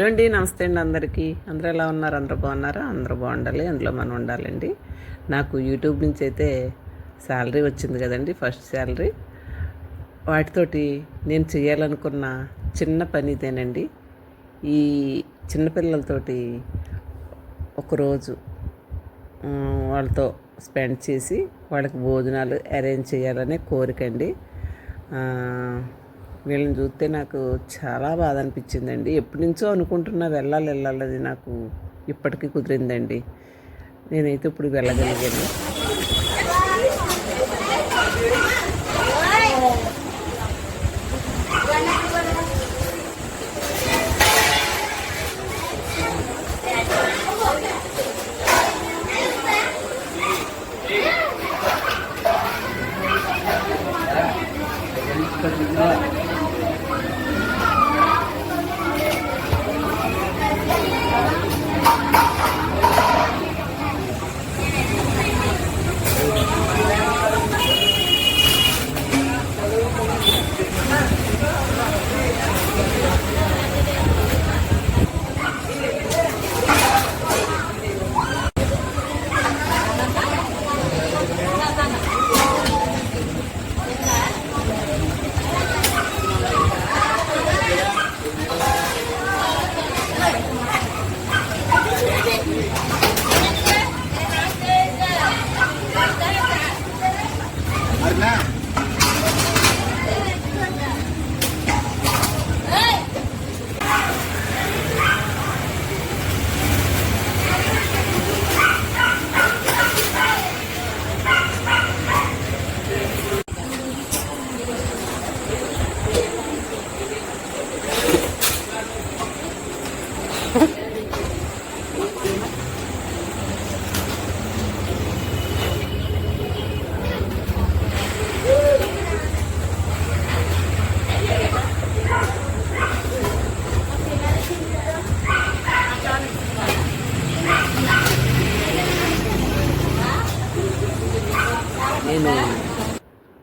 Hello అండి నమస్తే అండి అందరికీ. అందరూ ఎలా ఉన్నారు? అందరూ బాగున్నారా? అందరూ బాగుండాలి. అందులో మనం ఉండాలండి. నాకు యూట్యూబ్ నుంచి అయితే శాలరీ వచ్చింది కదండి ఫస్ట్ శాలరీ. వాటితోటి నేను చేయాలనుకున్న చిన్న పని ఇదేనండి. ఈ చిన్నపిల్లలతోటి ఒకరోజు వాళ్ళతో స్పెండ్ చేసి వాళ్ళకి భోజనాలు అరేంజ్ చేయాలనే కోరికండి వీళ్ళని చూస్తే నాకు చాలా బాధ అనిపించిందండి. ఎప్పటి నుంచో అనుకుంటున్నా వెళ్ళాలి వెళ్ళాలి అది నాకు ఇప్పటికీ కుదిరిందండి. నేనైతే ఇప్పుడు వెళ్ళగలిగాను. నేను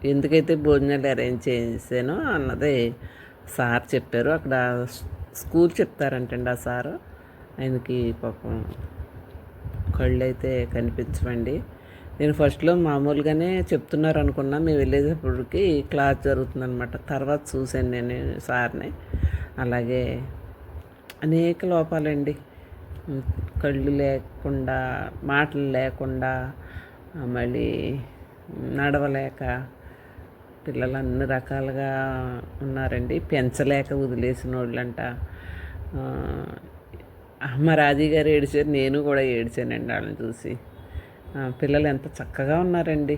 ఎందుకైతే భోజనాలు అరేంజ్ చేసానో అన్నది సార్ చెప్పారు. అక్కడ స్కూల్ చెప్తారంటండి ఆ సారు. ఆయనకి పాపం కళ్ళు అయితే కనిపించవండి. నేను ఫస్ట్లో మామూలుగానే చెప్తున్నారు అనుకున్నా మేము వెళ్ళేటప్పటికి క్లాస్ జరుగుతుందనమాట తర్వాత చూశాను నేను సార్ని. అలాగే అనేక లోపాలండి. కళ్ళు లేకుండా మాటలు లేకుండా మళ్ళీ నడవలేక పిల్లలు అన్ని రకాలుగా ఉన్నారండి. పెంచలేక వదిలేసిన వాళ్ళంట మా రాజీ గారు ఏడిచారు నేను కూడా ఏడిచానండి వాళ్ళని చూసి. పిల్లలు ఎంత చక్కగా ఉన్నారండి.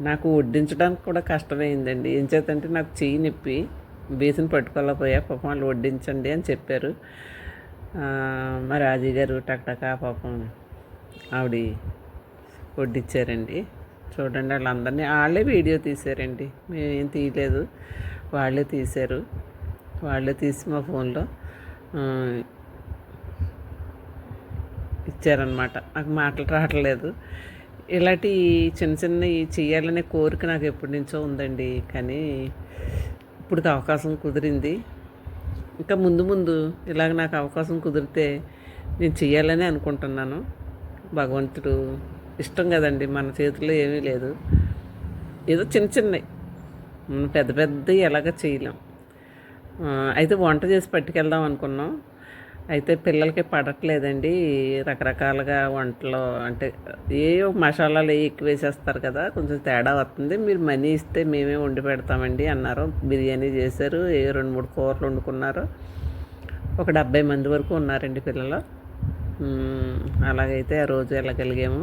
నాకు వడ్డించడానికి కూడా కష్టమైందండి. ఏం చేతంటే నాకు చెయ్యి నొప్పి బేసిన్ పట్టుకోలేకపోయా పాపం వాళ్ళు వడ్డించండి అని చెప్పారు. మా రాజీ గారు టక్టకా పాపం ఆవిడ వడ్డించారండి. చూడండి వాళ్ళందరినీ. వాళ్ళే వీడియో తీశారండి. మేమేం తీయలేదు. వాళ్ళే తీశారు. వాళ్ళే తీసి మా ఫోన్లో ఇచ్చారనమాట నాకు మాటలు రావట్లేదు. ఇలాంటి చిన్న చిన్నవి చేయాలనే కోరిక నాకు ఎప్పటి నుంచో ఉందండి. కానీ ఇప్పుడు అవకాశం కుదిరింది. ఇంకా ముందు ముందు ఇలాగ నాకు అవకాశం కుదిరితే నేను చేయాలని అనుకుంటున్నాను. భగవంతుడు ఇష్టం కదండి మన చేతిలో ఏమీ లేదు. ఏదో చిన్న చిన్నవి. మనం పెద్ద పెద్దవి ఎలాగ చేయలేం. అయితే వంట చేసి పట్టుకెళ్దాం అనుకున్నాం. అయితే పిల్లలకి పడట్లేదండి రకరకాలుగా వంటలు అంటే ఏ మసాలాలు ఏ ఎక్కువ వేసేస్తారు కదా కొంచెం తేడా వస్తుంది. మీరు మనీ ఇస్తే మేమే వండి పెడతామండి అన్నారు. బిర్యానీ చేశారు ఏ రెండు మూడు కూరలు వండుకున్నారు. ఒక డెబ్బై మంది వరకు ఉన్నారండి పిల్లలు. అలాగైతే ఆ రోజు వెళ్ళగలిగాము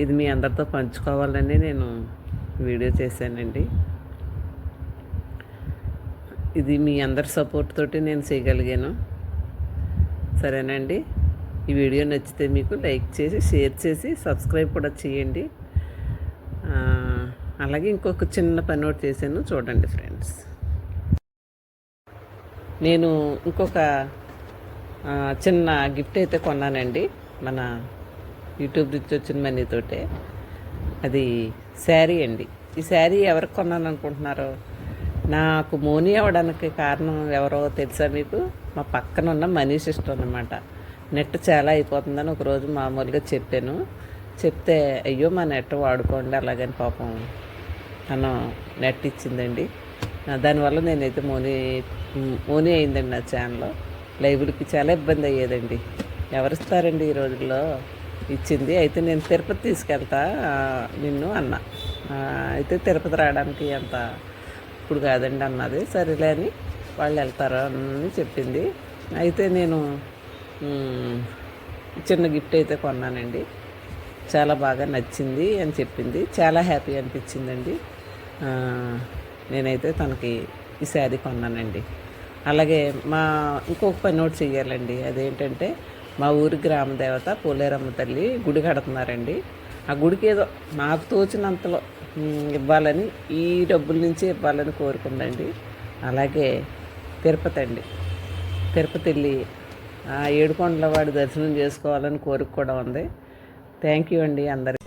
ఇది మీ అందరితో పంచుకోవాలని నేను వీడియో చేశానండి. ఇది మీ అందరి సపోర్ట్ తోటి నేను చేయగలిగాను. సరేనండి? ఈ వీడియో నచ్చితే మీకు లైక్ చేసి షేర్ చేసి సబ్స్క్రైబ్ కూడా చేయండి. అలాగే ఇంకొక చిన్న పని ఒకటి చేశాను. చూడండి ఫ్రెండ్స్. నేను ఇంకొక చిన్న గిఫ్ట్ అయితే కొన్నానండి. మన యూట్యూబ్ నుంచి వచ్చిన మనీతోటే అది శారీ అండి. ఈ శారీ ఎవరికి కొన్నాను అనుకుంటున్నారు నాకు మోని అవ్వడానికి కారణం ఎవరో తెలుసా మీకు? మా పక్కన ఉన్న మనీ సిస్టర్ అనమాట నెట్ చాలా అయిపోతుందని ఒకరోజు మామూలుగా చెప్పాను. చెప్తే అయ్యో మా నెట్ వాడుకోండి అలాగని పాపం తను నెట్ ఇచ్చిందండి. దానివల్ల నేనైతే మోని మోని అయిందండి నా ఛానల్. లైవ్లకి చాలా ఇబ్బంది అయ్యేదండి. ఎవరిస్తారండి ఈ రోజుల్లో? ఇచ్చింది. అయితే నేను తిరుపతి తీసుకెళ్తా నిన్ను అన్న. అయితే తిరుపతి రావడానికి అంత ఇప్పుడు కాదండి అన్నది. సరేలే అని వాళ్ళు వెళ్తారు అని చెప్పింది. అయితే నేను చిన్న గిఫ్ట్ అయితే కొన్నానండి. చాలా బాగా నచ్చింది అని చెప్పింది. చాలా హ్యాపీ అనిపించిందండి. నేనైతే తనకి ఈ శారీ కొన్నానండి. అలాగే మా ఇంకొక పని ఒకటి చెయ్యాలండి. అదేంటంటే మా ఊరి గ్రామ దేవత పోలేరమ్మ తల్లి గుడి కడుతున్నారండి. ఆ గుడికి ఏదో నాకు తోచినంతలో ఇవ్వాలని ఈ డబ్బుల నుంచి ఇవ్వాలని కోరుకుందండి. అలాగే తిరుపతి అండి. తిరుపతి వెళ్ళి ఆ ఏడుకొండల వాడి దర్శనం చేసుకోవాలని కోరిక కూడా ఉంది. థ్యాంక్ యూ అండి అందరికీ.